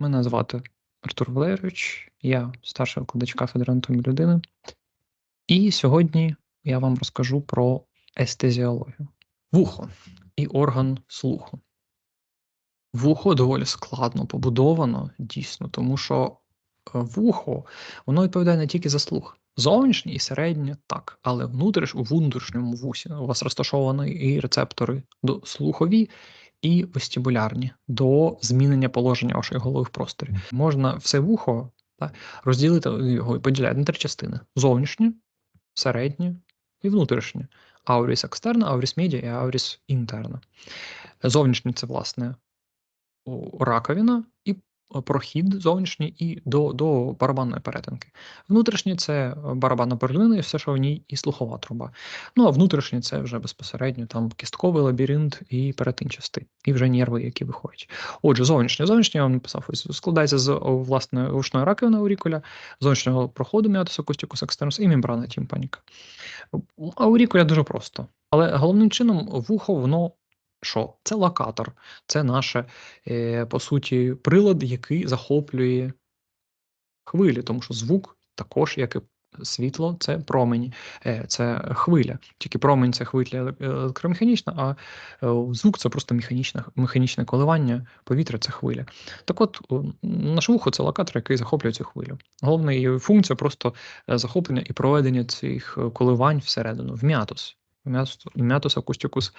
Мене звати Артур Валерійович, я старший викладач кафедри анатомії людини. І сьогодні я вам розкажу про естезіологію. Вухо і орган слуху. Вухо доволі складно побудовано, дійсно, тому що е, вухо воно відповідає не тільки за слух. Зовнішнє і середнє так, але внутріш, у внутрішньому вусі у вас розташовані і рецептори до слухові, і вестибулярні до змінення положення вашої голови в просторі. Можна все вухо та, розділити його і поділяти на три частини: зовнішнє, середнє і внутрішнє. Ауріс екстерна, ауріс медіа і ауріс інтерна. Зовнішнє це, власне, раковина прохід зовнішній і до до барабанної перетинки. Внутрішній це барабанна порожнина і все, що в ній, і слухова труба. Ну а внутрішній це вже безпосередньо там кістковий лабіринт і перетинчастий, і вже нерви, які виходять. Отже, зовнішнє зовнішнє я вам написав, складається з власне ушної раковини аурікуля, зовнішнього проходу міатус акустикус екстернус і мембрана тімпаніка. Аурікуля дуже просто. Але головним чином вухо воно що? Це локатор, це наше, е, по суті, прилад, який захоплює хвилі, тому що звук також, як і світло, це промені, е, це хвиля. Тільки промень це хвиля електромеханічна, а е, звук це просто механічне, механічне коливання, повітря це хвиля. Так от, наш вухо це локатор, який захоплює цю хвилю. Головна її функція просто захоплення і проведення цих коливань всередину, в м'ятус. М'ятус акустикус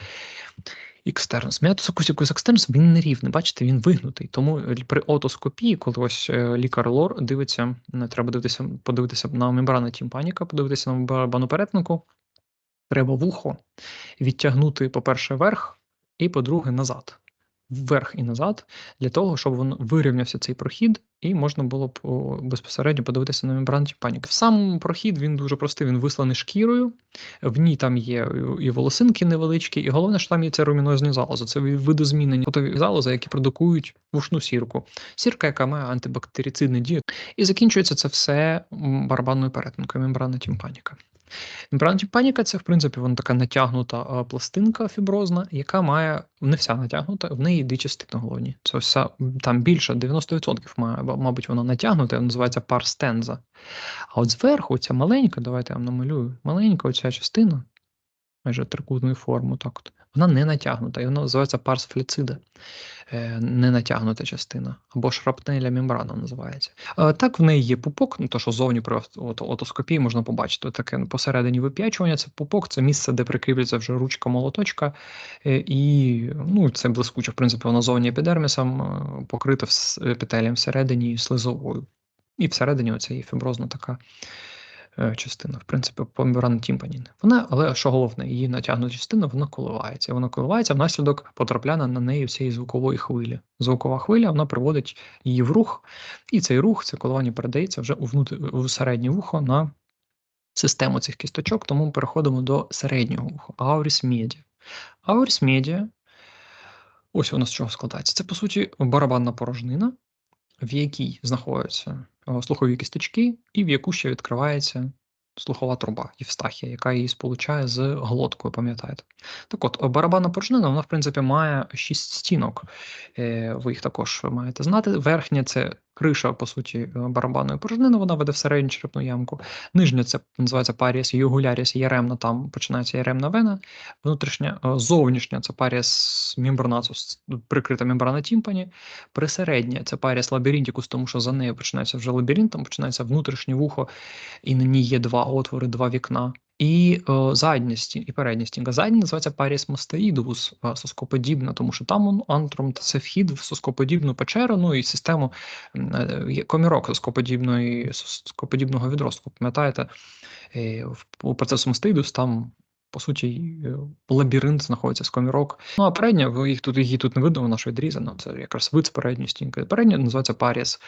екстернус. М'ятус акустикус екстернс він нерівний, бачите, він вигнутий. Тому при отоскопії, коли ось е, лікар лор дивиться, треба дивитися, подивитися на мембрану тімпаніка, подивитися на мембрану перетинку, треба вухо відтягнути, по-перше, вверх, і по-друге, назад вверх і назад, для того, щоб він вирівнявся цей прохід, і можна було б безпосередньо подивитися на мембрану паніки. Самому прохід він дуже простий, він висланий шкірою, в ній там є і волосинки невеличкі, і головне, що там є це румінозні залози. Це видозмінені фотові залози, які продукують вушну сірку. Сірка, яка має антибактерицидну дію. І закінчується це все барабанною перетинкою, мембрана тімпаніка. Паніка це, в принципі, вона така натягнута пластинка фіброзна, яка має не вся натягнута, в неї дві частини головні. Це вся там більше 90% має, мабуть, вона натягнута, називається парстенза. А от зверху, ця маленька, давайте я вам намалюю, маленька оця частина, майже трикутної форми, так от, вона не натягнута, і вона називається парс фліцида, е, не натягнута частина, або шрапнеля мембрана називається. Е, так, в неї є пупок, ну то що зовні при отоскопії можна побачити. Таке посередині вип'ячування, це пупок, це місце, де прикріплюється вже ручка молоточка, е, і ну, це блискуче, в принципі, воно зовні епідермісом, покрите епітелієм всередині слизовою. І всередині оця є фіброзна така частина, в принципі, помібрана тімпанін. Вона, але що головне, її натягнута частина, вона коливається. Вона коливається внаслідок потрапляння на неї цієї звукової хвилі. Звукова хвиля вона приводить її в рух, і цей рух, це коливання передається вже у, внутрі, у середнє вухо на систему цих кісточок, тому ми переходимо до середнього вуха. Ауріс медіа. Ауріс медіа, ось вона з чого складається. Це, по суті, барабанна порожнина, в якій знаходяться Е, слухові кісточки, і в яку ще відкривається слухова труба Євстахія, яка її сполучає з глоткою, пам'ятаєте? Так от, барабанна порожнина, вона, в принципі, має шість стінок. Е, ви їх також маєте знати. Верхня це Криша, по суті, е, барабанної порожнини, вона веде в середню черепну ямку. Нижня це називається паріас югуляріс яремна, там починається яремна вена. Внутрішня, е, зовнішня це паріас мембранацус, прикрита мембрана тімпані. Присередня це паріас лабіринтікус, тому що за нею починається вже лабіринт, там починається внутрішнє вухо, і на ній є два отвори, два вікна. І о, задня стінка, і передня стінка. Задня називається Паріс Мастеїдус, соскоподібна, тому що там антром це вхід в соскоподібну печеру, ну і систему е, комірок соскоподібної, соскоподібного відростку. Пам'ятаєте, е, у процесу Мастеїдус там по суті, е, лабіринт знаходиться з комірок. Ну а передня, їх тут її тут не видно, вона що відрізана. Це якраз вид з передньої стінки. Передня називається Паріс.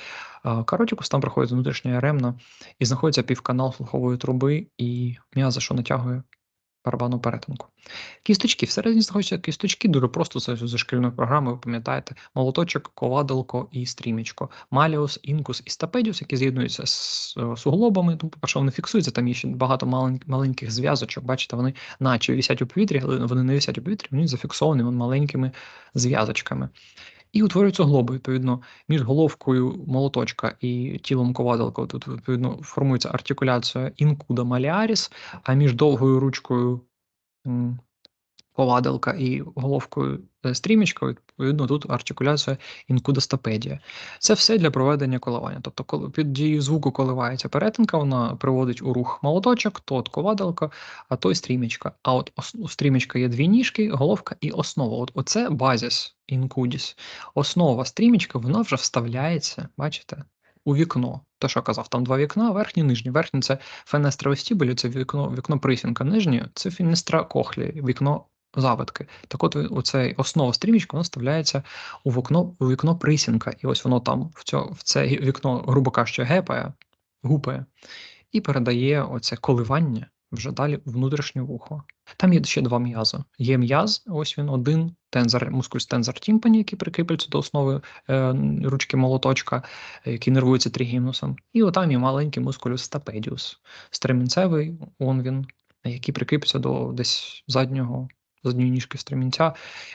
Каротікус там проходить внутрішня ремна і знаходиться півканал слухової труби і м'яза, що натягує барабанну перетинку. Кісточки. Всередині знаходяться кісточки, дуже просто це зі шкільної програми, ви пам'ятаєте, молоточок, ковадилко і стрімічко, маліус, інкус і стапедіус, які з'єднуються з суглобами. Тому, по-перше, вони фіксуються, там є ще багато маленьких зв'язочок. Бачите, вони наче висять у повітрі, але вони не висять у повітрі, вони зафіксовані маленькими зв'язочками. І утворюються глоби, відповідно, між головкою молоточка і тілом ковадалка. Тут, відповідно, формується артикуляція інкуда маліаріс, а між довгою ручкою м, ковадалка і головкою е, стрімічка, відповідно, тут артикуляція інкудостапедія. Це все для проведення коливання. Тобто, коли під дією звуку коливається перетинка, вона приводить у рух молоточок, то от ковадалка, а то й стрімічка. А от у стрімічка є дві ніжки, головка і основа. От оце базіс інкудіс. Основа стрімічка, вона вже вставляється, бачите, у вікно. Те, що казав, там два вікна, верхнє, нижнє. Верхнє це фенестра вестібулі, це вікно, вікно присінка. Нижнє це фенестра кохлі, вікно завитки. Так от оцей основа стрімічка вона вставляється у вікно, у вікно присінка. І ось воно там в, цьо, в це вікно, грубо кажучи, гепає, гупає, і передає оце коливання вже далі у внутрішнє вухо. Там є ще два м'язи. Є м'яз, ось він один, тензор, мускульс тензор тімпані, який прикріплюється до основи е, ручки молоточка, е, який нервується тригімнусом. І отам є маленький мускулюс стапедіус, стремінцевий, он він, який прикріплюється до десь заднього задньої ніжки стремінця.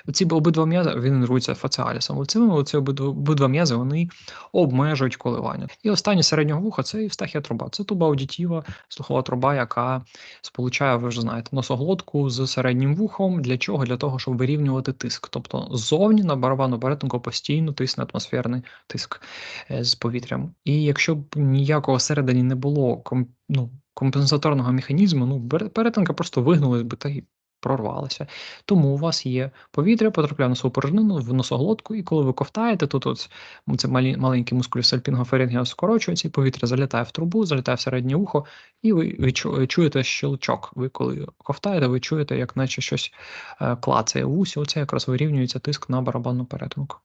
Оці обидва м'язи він нервується фаціалісом. Оці, обидва, м'язи вони обмежують коливання. І останнє середнього вуха це євстахія труба. Це туба аудітіва, слухова труба, яка сполучає, ви вже знаєте, носоглотку з середнім вухом. Для чого? Для того, щоб вирівнювати тиск. Тобто ззовні на барабану перетинку постійно тисне атмосферний тиск е, з повітрям. І якщо б ніякого середині не було ну, компенсаторного механізму, ну перетинка просто вигнулась би та й прорвалася. Тому у вас є повітря, потрапляє на свою порожнину в носоглотку, і коли ви ковтаєте, тут от це маленький мускулюс альпінгофарингео скорочується, і повітря залітає в трубу, залітає в середнє ухо, і ви відчу- чуєте щелчок. Ви коли ковтаєте, ви чуєте, як наче щось е, клацає в усі. Оце якраз вирівнюється тиск на барабанну перетинку.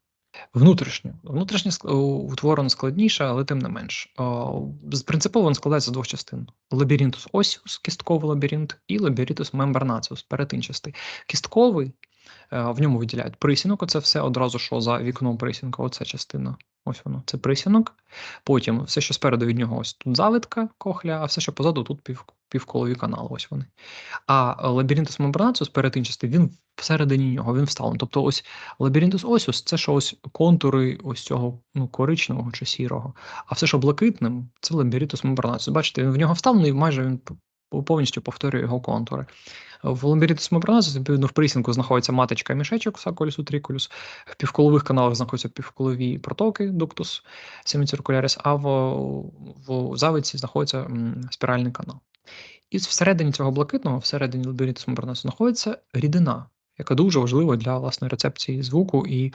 Внутрішньо. Внутрішнє ск- утворено складніше, але тим не менш. Принципово він складається з двох частин: лабіринтус осіус, кістковий лабіринт, і лабіринтус мембранаціус, перетинчастий. Кістковий, е, в ньому виділяють присінок, оце все одразу, що за вікном присінка, оця частина. Ось воно, це присінок. Потім все, що спереду від нього, ось тут завитка кохля, а все, що позаду, тут пів, півколові канали. Ось вони. А лабіринтус мембранаціус перетинчастий, він всередині нього, він вставлений. Тобто, ось лабіринтус осіус це що ось контури ось цього ну, коричневого чи сірого. А все, що блакитним, це лабіринтус мембранаціус. Бачите, він в нього вставлений, і майже він повністю повторює його контури. В лабіринтус мембранаціус, відповідно, в присінку знаходиться маточка мішечок, сакулюс, утрикулюс. В півколових каналах знаходяться півколові протоки, дуктус, семіциркуляріс, а в, в завиці знаходиться спіральний канал. І всередині цього блакитного, всередині лабіринту мембранасу знаходиться рідина, яка дуже важлива для власної рецепції звуку і е,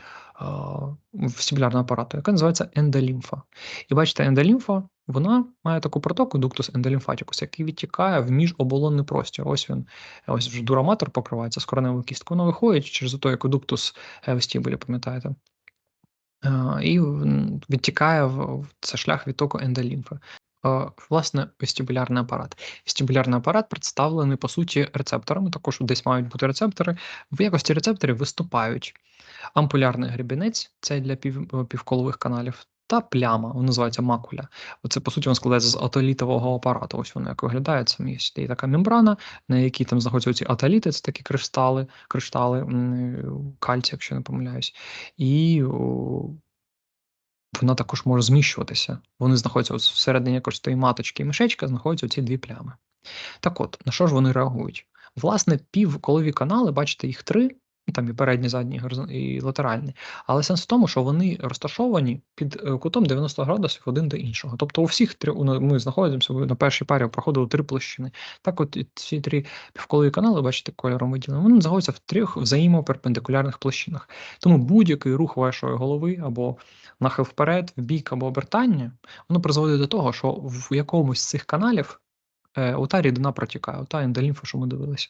вестибулярного апарату, яка називається ендолімфа. І бачите, ендолімфа вона має таку протоку, дуктус ендолімфатикус, який відтікає в міжоболонний простір. Ось він, ось вже дураматор покривається з короневою кісткою. Воно виходить через той екодуктус вестибулі, пам'ятаєте? Е, І відтікає в- це шлях відтоку ендолімфи. Власне, вестибулярний апарат. Вестибулярний апарат представлений по суті рецепторами. Також десь мають бути рецептори. В якості рецепторів виступають ампулярний гребінець, це для пів, півколових каналів, та пляма, вона називається макуля. Оце по суті воно складається з атолітового апарату. Ось воно як виглядає. Це є така мембрана, на якій там знаходяться ці атоліти, це такі криштали, криштали кальцію, якщо не помиляюсь. І вона також може зміщуватися. Вони знаходяться всередині якось тої маточки і мішечка, знаходяться ці дві плями. Так от, на що ж вони реагують? Власне, півколові канали, бачите, їх три, там і передні, задні, і латеральні. Але сенс в тому, що вони розташовані під е, кутом 90 градусів один до іншого. Тобто у всіх три ми знаходимося на першій парі проходили три площини. Так, от ці три півколові канали, бачите, кольором виділені, вони знаходяться в трьох взаємоперпендикулярних площинах. Тому будь-який рух вашої голови або нахил вперед, в бік або обертання, воно призводить до того, що в якомусь з цих каналів е, ота рідина протікає, ота ендолімфа, що ми дивилися.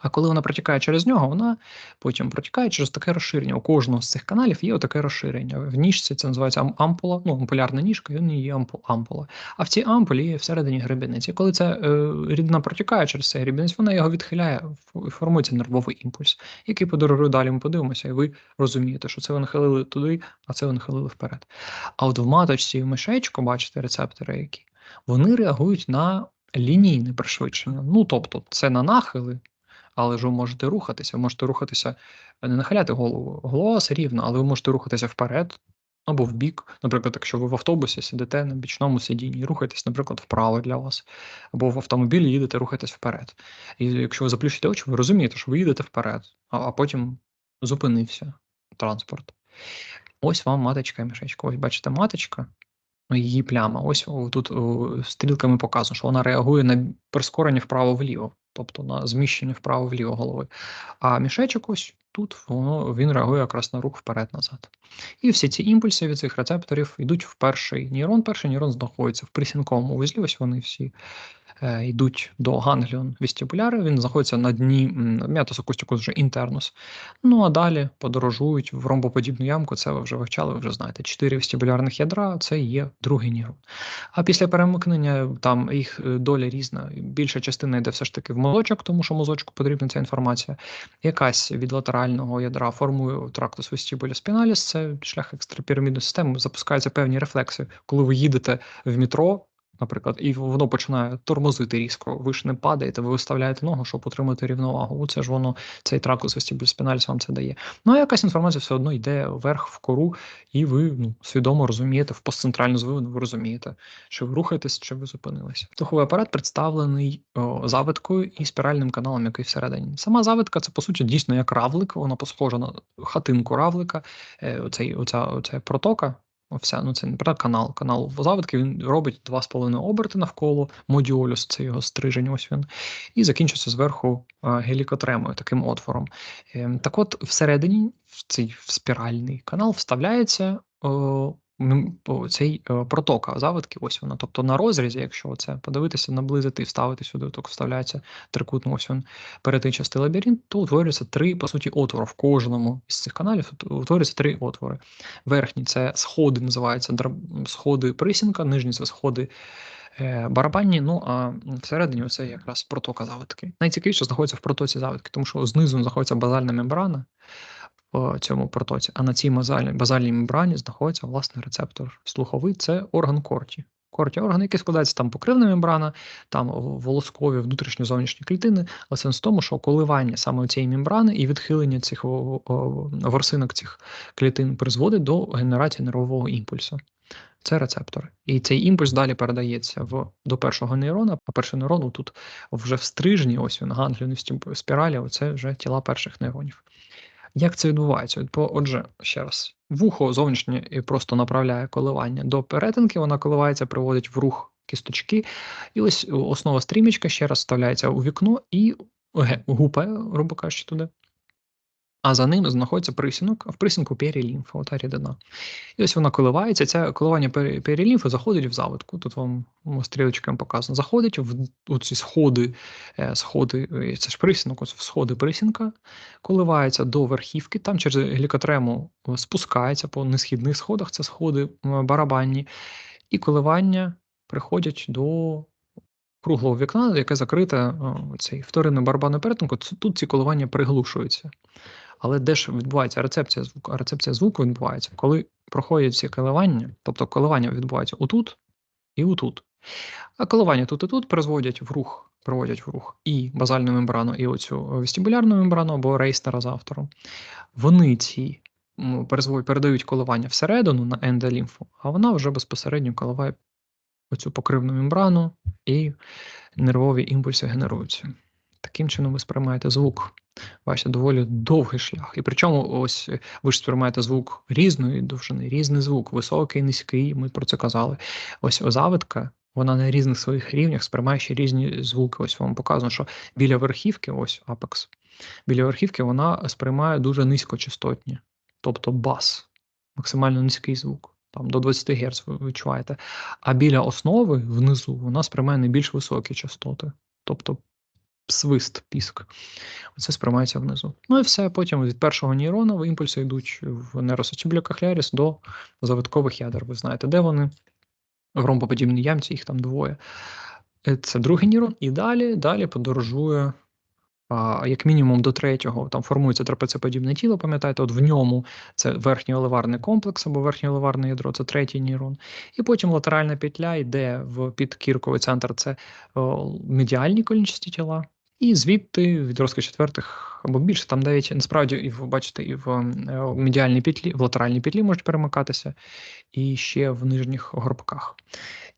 А коли вона протікає через нього, вона потім протікає через таке розширення. У кожного з цих каналів є таке розширення. В ніжці це називається ам- ампула, ну, ампулярна ніжка, і в ній є ампу- ампула. А в цій ампулі є всередині гребінець. І коли ця е, рідина протікає через цей гребінець, вона його відхиляє, формується нервовий імпульс, який подорожує далі. Ми подивимося, і ви розумієте, що це ви нахилили туди, а це ви нахилили вперед. А от в маточці і в мишечку, бачите, рецептори які, вони реагують на лінійне пришвидшення. Ну, тобто, це на нахили, але ж ви можете рухатися. Ви можете рухатися, не нахиляти голову. Голова все рівно, але ви можете рухатися вперед або в бік. Наприклад, якщо ви в автобусі сидите на бічному сидінні і рухаєтесь, наприклад, вправо для вас, або в автомобілі їдете, рухаєтесь вперед. І якщо ви заплющите очі, ви розумієте, що ви їдете вперед, а, а потім зупинився транспорт. Ось вам маточка і мішечка. Ось бачите, маточка, ну, її пляма. Ось тут стрілками показано, що вона реагує на прискорення вправо-вліво, тобто на зміщення вправо-вліво голови. А мішечок ось тут воно він реагує якраз на рух вперед-назад. І всі ці імпульси від цих рецепторів йдуть в перший нейрон. Перший нейрон знаходиться в присінковому вузлі, ось вони всі йдуть до гангліон вестибуляри, він знаходиться на дні м'ятос акустикус вже інтернус. Ну а далі подорожують в ромбоподібну ямку, це ви вже вивчали, ви вже знаєте. Чотири вестибулярних ядра це є другий нейрон. А після перемикнення там їх е, доля різна. Більша частина йде все ж таки в мозочок, тому що мозочку потрібна ця інформація. Якась від латерального ядра формує трактус вестибуля спіналіс, це шлях екстрапірамідної системи, запускаються певні рефлекси. Коли ви їдете в метро, наприклад, і воно починає тормозити різко. Ви ж не падаєте, ви виставляєте ногу, щоб отримати рівновагу. Це ж воно цей тракус вестибуль-спіналіс вам це дає. Ну а якась інформація все одно йде вверх в кору, і ви ну, свідомо розумієте, в постцентральну звивину ви розумієте, що ви рухаєтесь, чи ви зупинилися. Слуховий апарат представлений о, завиткою і спіральним каналом, який всередині. Сама завитка це по суті дійсно як равлик, вона посхожа на хатинку равлика. Е, оцей, оця, оця протока вся, ну це не про канал. Канал завитки він робить 2,5 оберти навколо модіолюс, це його стрижень, ось він, і закінчується зверху гелікотремою, таким отвором. Ем, так от, всередині, в цей в спіральний канал вставляється цей е, протока завитки, ось вона. Тобто на розрізі, якщо це подивитися, наблизити і вставити сюди, то вставляється трикутно, ось він перетинчастий лабіринт, то утворюється три, по суті, отвори. В кожному з цих каналів утворюється три отвори. Верхній це сходи, називаються сходи присінка, нижні це сходи. Е, барабанні, ну а всередині це якраз протока завитки. Найцікавіше знаходиться в протоці завитки, тому що знизу знаходиться базальна мембрана, в цьому протоці. А на цій базальній, базальній мембрані знаходиться власне рецептор слуховий це орган корті. Корті орган, який складається там покривна мембрана, там волоскові внутрішньо зовнішні клітини, але сенс в тому, що коливання саме цієї мембрани і відхилення цих ворсинок цих клітин призводить до генерації нервового імпульсу. Це рецептор. І цей імпульс далі передається в, до першого нейрона, а перший нейрон тут вже в стрижні, ось він гангліонів спіралі, оце вже тіла перших нейронів. Як це відбувається? Отже, ще раз, вухо зовнішнє і просто направляє коливання до перетинки, вона коливається, приводить в рух кісточки. І ось основа стрімічка ще раз вставляється у вікно і гупає, грубо кажучи, туди а за ним знаходиться присінок, а в присінку перілімфа, ота рідина. І ось вона коливається. Це коливання перілімфи заходить в завитку. Тут вам стрілочками показано. Заходить в ці сходи, е, сходи, е, це ж присінок, ось в сходи присінка, коливається до верхівки, там через глікотрему спускається по несхідних сходах, це сходи барабанні, і коливання приходять до. Круглого вікна, яке закрите цей вторинною барабанною перетинку, тут ці коливання приглушуються. Але де ж відбувається рецепція звуку? А рецепція звуку відбувається, коли проходять ці коливання, тобто коливання відбувається отут і отут. А коливання тут і тут призводять в рух, приводять в рух і базальну мембрану, і оцю вестибулярну мембрану або рейстера з автором. Вони ці передають коливання всередину на ендолімфу, а вона вже безпосередньо коливає оцю покривну мембрану, і нервові імпульси генеруються. Таким чином ви сприймаєте звук. Бачите, доволі довгий шлях. І причому, ось ви ж сприймаєте звук різної довжини, різний звук, високий, низький. Ми про це казали. Ось завитка, вона на різних своїх рівнях сприймає ще різні звуки. Ось вам показано, що біля верхівки, ось апекс, біля верхівки вона сприймає дуже низькочастотні, тобто бас, максимально низький звук. Там до 20 Гц ви відчуваєте. А біля основи внизу вона сприймає найбільш високі частоти, тобто свист, піск. Оце сприймається внизу. Ну і все. Потім від першого нейрона імпульси йдуть в нейросочіблю кахляріс до завиткових ядер. Ви знаєте, де вони? В ромбоподібній ямці, їх там двоє. Е, це другий нейрон, і далі далі подорожує. Як мінімум до третього, там формується трапецеподібне тіло, пам'ятаєте, от в ньому це верхній оливарний комплекс або верхнє оливарне ядро, це третій нейрон. І потім латеральна петля йде в підкірковий центр, це медіальні колінчасті тіла, І звідти від розки четвертих або більше, там навіть насправді, і бачите, і в е, медіальній петлі, в латеральній петлі можуть перемикатися, і ще в нижніх горбках.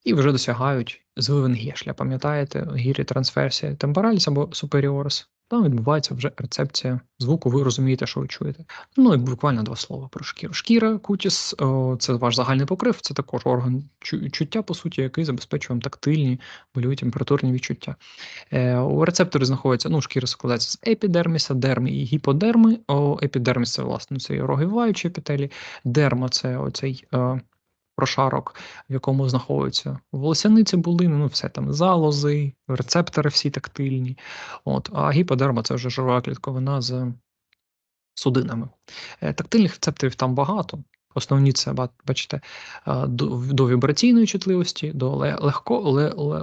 І вже досягають звивин гешля. Пам'ятаєте, гірі трансферсія темпораліс або суперіорис. Там відбувається вже рецепція звуку, ви розумієте, що ви чуєте. Ну і буквально два слова про шкіру. Шкіра, кутіс це ваш загальний покрив, це також орган чуття, по суті, який забезпечує вам тактильні, больові температурні відчуття. Е, у рецептори знаходяться, ну, шкіра складається з епідерміса, дерми і гіподерми. Епідерміс це, власне, це рогіваючі епітелі, дерма це оцей. Прошарок, в якому знаходяться волосяниці були ну все там залози, рецептори всі тактильні. От, А гіподерма це вже жирова клітковина з судинами. Е, тактильних рецепторів там багато. Основні це бачите, е, до, до вібраційної чутливості, до легко,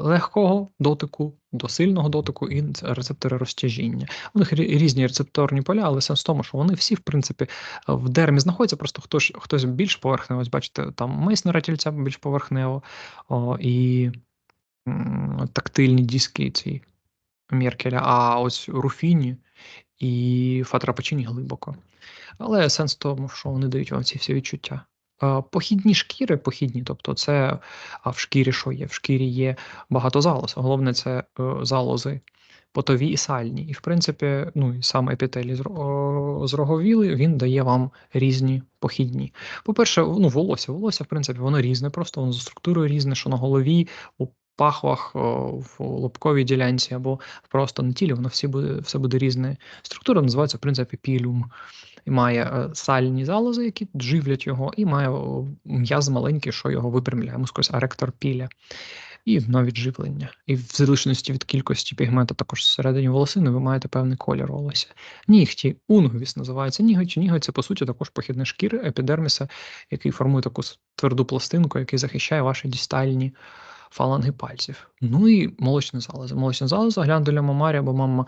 легкого дотику, до сильного дотику і рецептори розтяжіння. У них різні рецепторні поля, але сенс в тому, що вони всі, в принципі, в дермі знаходяться, просто хтось хтось більш поверхнево. Ось бачите, там миснера тільця більш поверхнево, о, і тактильні диски ці Меркеля, а ось руфіні і фатрапачині глибоко. Але сенс в тому, що вони дають вам ці всі відчуття. Похідні шкіри, похідні, тобто це а в шкірі що є? В шкірі є багато залоз. Головне, це е, залози потові і сальні. І, в принципі, ну і сам епітелій зроговілий, він дає вам різні похідні. По-перше, ну, волосся. Волосся, в принципі, воно різне, просто воно за структурою різне, що на голові, у пахвах, в лобковій ділянці або просто на тілі, воно всі буде, все буде різне. Структура називається, в принципі, пілюм. Має е, сальні залози, які живлять його, і має м'яз маленький, що його випрямляє, мускус аректор піля. І навіть живлення. І в залежності від кількості пігмента також всередині волосини ви маєте певний колір волосся. Нігті, унгвіс називається ніготь. Ніготь це, по суті, також похідне шкіри епідерміса, який формує таку тверду пластинку, який захищає ваші дістальні фаланги пальців. Ну і молочне залозо. Молочне залозо, глянделя мамарі або мама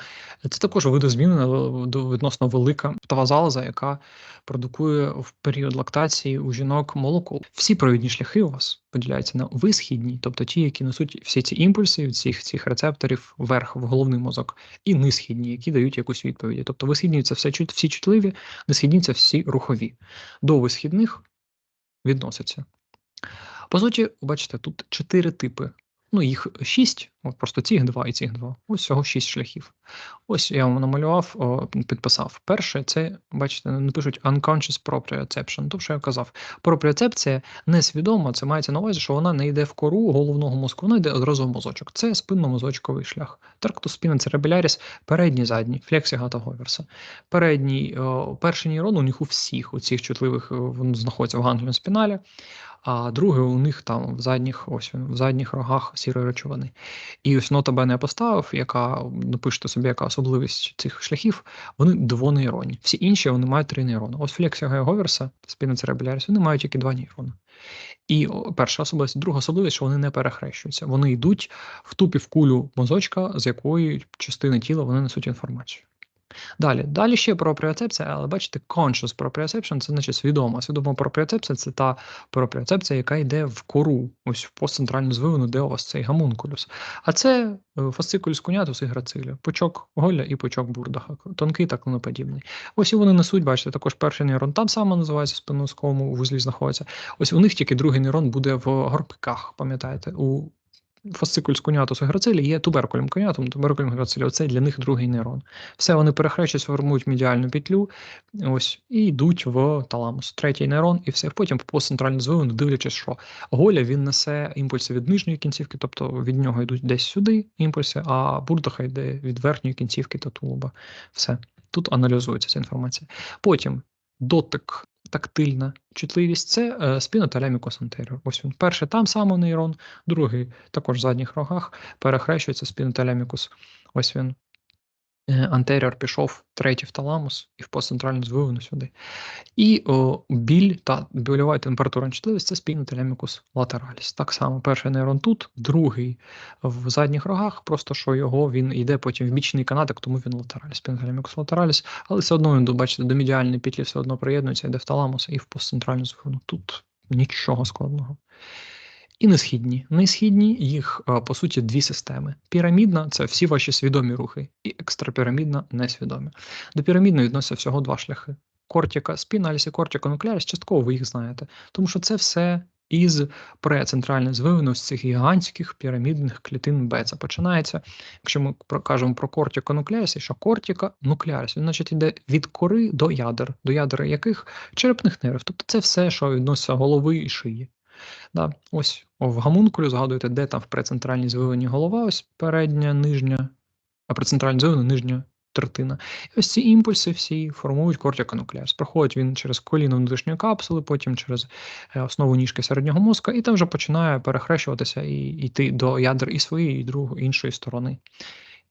це також видозмінена відносно велика птова залоза, яка продукує в період лактації у жінок молоко. Всі провідні шляхи у вас поділяються на висхідні, тобто ті, які несуть всі ці імпульси від цих цих рецепторів вверх в головний мозок, і нисхідні, які дають якусь відповідь. Тобто висхідні це все всі чутливі, несхідні це всі рухові. До висхідних відносяться по суті, бачите, тут чотири типи. Ну, їх шість, от просто цих два і цих два. Ось всього шість шляхів. Ось я вам намалював, о, підписав. Перше, це, бачите, не пишуть unconscious proprioception. То, що я казав, пропріоцепція несвідома, це мається на увазі, що вона не йде в кору головного мозку, вона йде одразу в мозочок. Це спинно-мозочковий шлях. Трактус спіна передній, задній, флексігата Говерса. Передній, о, перший нейрон у них у всіх, у цих чутливих, він знаходиться в гангліон спіналі а друге у них там в задніх ось в задніх рогах сірої речовини. І ось нота Б я поставив, яка напишете собі, яка особливість цих шляхів, вони двонейронні. Всі інші вони мають три нейрони. Ось Флексія Геоверса, спінецеребеляріс, вони мають тільки два нейрони. І перша особливість, друга особливість, що вони не перехрещуються. Вони йдуть в тупі в кулю мозочка, з якої частини тіла вони несуть інформацію. Далі, далі ще пропріоцепція, але бачите, conscious proprioception – це значить свідома. Свідома пропріоцепція – це та пропріоцепція, яка йде в кору, ось в постцентральну звивину, де у вас цей гамункулюс. А це е, фасцикулюс кунятус і грациля, пучок голля і пучок бурдаха, тонкий та клоноподібний. Ось і вони несуть, бачите, також перший нейрон там саме називається в спиннозковому вузлі знаходиться. Ось у них тільки другий нейрон буде в горбках, пам'ятаєте, у фасцикуль з конятусу грацилі є туберкулем конятум, туберкулем грацилі. Оце для них другий нейрон. Все вони перехрещують, формують медіальну петлю ось, і йдуть в таламус. Третій нейрон, і все. Потім по центральну звивину, дивлячись, що голя він несе імпульси від нижньої кінцівки, тобто від нього йдуть десь сюди імпульси, а бурдаха йде від верхньої кінцівки та тулуба. Все. Тут аналізується ця інформація. Потім дотик тактильна чутливість це е, антеріор. Ось він. Перший там саме нейрон, другий також в задніх рогах перехрещується спінотелемікус. Ось він антеріор пішов третій в таламус і в постцентральну звивину сюди. І о, біль та больова температура чутливість це спільний телемікус латераліс. Так само перший нейрон тут, другий в задніх рогах, просто що його він йде потім в бічний канатик, тому він латераліс, телемікус латераліс, але все одно він, бачите, до медіальної петлі все одно приєднується, йде в таламус і в постцентральну звивину. Тут нічого складного. І несхідні. Несхідні їх, по суті, дві системи. Пірамідна це всі ваші свідомі рухи, і екстрапірамідна несвідомі. До пірамідної відносяться всього два шляхи: кортіка, спіналіс і кортіка нуклеаріс, частково ви їх знаєте, тому що це все із прецентральної звивини з цих гігантських пірамідних клітин Б. Це починається, якщо ми кажемо про кортіка нуклеаріс, що кортіка нуклеаріс, він значить йде від кори до ядер, до ядер яких черепних нервів. Тобто це все, що відноситься голови і шиї. Да, Ось в гамункулі згадуєте, де там в прецентральній звивині голова, ось передня, нижня, а прецентральна звивина нижня третина. І ось ці імпульси всі формують кортиконуклеус. Проходить він через коліно внутрішньої капсули, потім через е, основу ніжки середнього мозка, і там вже починає перехрещуватися і йти до ядер і своєї, і другої, іншої сторони.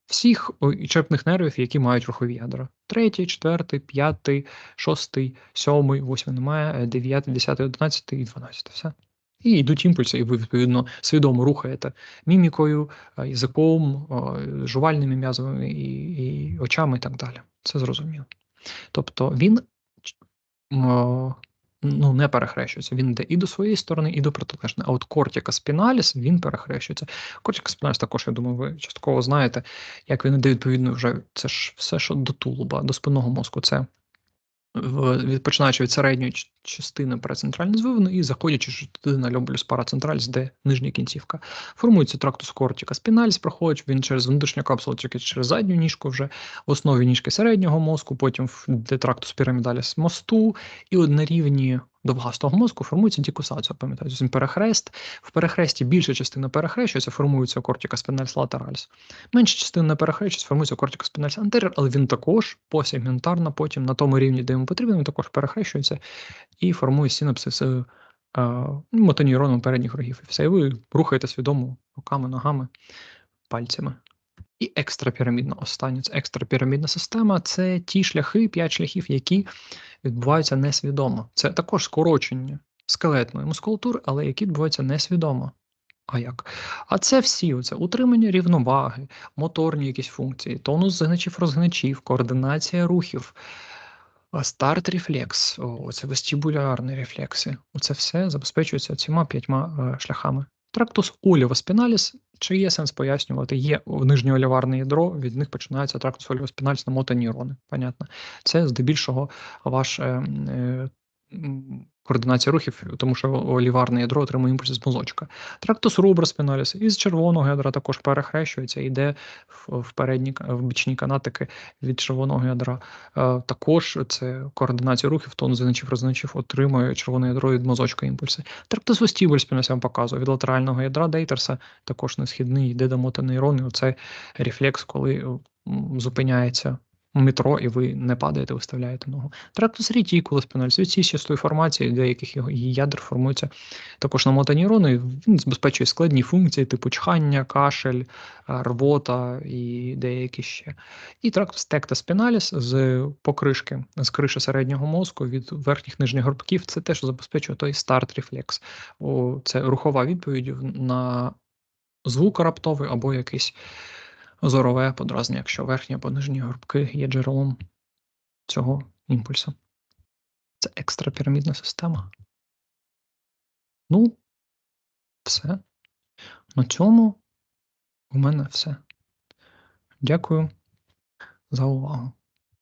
Всіх черепних нервів, які мають рухові ядра. Третій, четвертий, п'ятий, шостий, сьомий, восьмий немає, дев'ятий, десятий, одинадцятий і дванадцятий. Все. І йдуть імпульси, і ви відповідно свідомо рухаєте мімікою, язиком, жувальними м'язами і, і очами, і так далі. Це зрозуміло. Тобто він ну, не перехрещується. Він йде і до своєї сторони, і до протилежної. А от кортіка спіналіс він перехрещується. Кортіка спіналіс також, я думаю, ви частково знаєте, як він іде відповідно вже це ж все, що до тулуба, до спинного мозку. Це починаючи від середньої частини перецентральної звивини і заходячи туди на льобулюс парацентраліс, де нижня кінцівка. Формується трактус кортіка спіналіс, проходить він через внутрішню капсулу, тільки через задню ніжку, вже в основі ніжки середнього мозку, потім в трактус пірамідаліс мосту, і на рівні довгастого мозку формується дікусація, пам'ятаєте, перехрест. В перехресті більша частина перехрещується, формується кортіка спінальс латераліс. Менша частина перехрещується, формується кортіка спінальс антеріор, але він також посегментарно потім на тому рівні, де йому потрібно, він також перехрещується і формує синапси з мотонейроном передніх рогів. І все, і ви рухаєте свідомо руками, ногами, пальцями. І екстрапірамідна остання це екстрапірамідна система це ті шляхи, п'ять шляхів, які відбуваються несвідомо. Це також скорочення скелетної мускулатури, але які відбуваються несвідомо. А як? А це всі оце утримання рівноваги, моторні якісь функції, тонус згничів, розгничів, координація рухів, старт рефлекс, оце вестибулярні рефлекси. Оце все забезпечується цими п'ятьма е, шляхами. Трактус олівоспіналіс, чи є сенс пояснювати, є нижньооліварне ядро, від них починається трактус олівоспіналіс на мотонейрони. Понятно. Це здебільшого ваш е, е, координація рухів, тому що оліварне ядро отримує імпульс з мозочка. Трактус руброспіналіс із червоного ядра також перехрещується, йде в передні в бічні канатики від червоного ядра. Е, також це координація рухів, тон зазначив, розначив, отримує червоне ядро від мозочка імпульси. Трактус вестибуль я вам показую від латерального ядра Дейтерса, також на східний йде до мотонейрони. Оце рефлекс, коли зупиняється метро, і ви не падаєте, виставляєте ногу. Трактус ретікулус спінальс, від цієї частої формації, деяких її ядер формуються також на мотонейрони. Він забезпечує складні функції, типу чхання, кашель, рвота і деякі ще. І трактус текта спіналіс з покришки, з криші середнього мозку від верхніх нижніх горбків, це теж забезпечує той старт рефлекс. Це рухова відповідь на звук раптовий або якийсь зорове подразнення, якщо верхні або нижні горбки є джерелом цього імпульсу. Це екстрапірамідна система. Ну, все. На цьому у мене все. Дякую за увагу.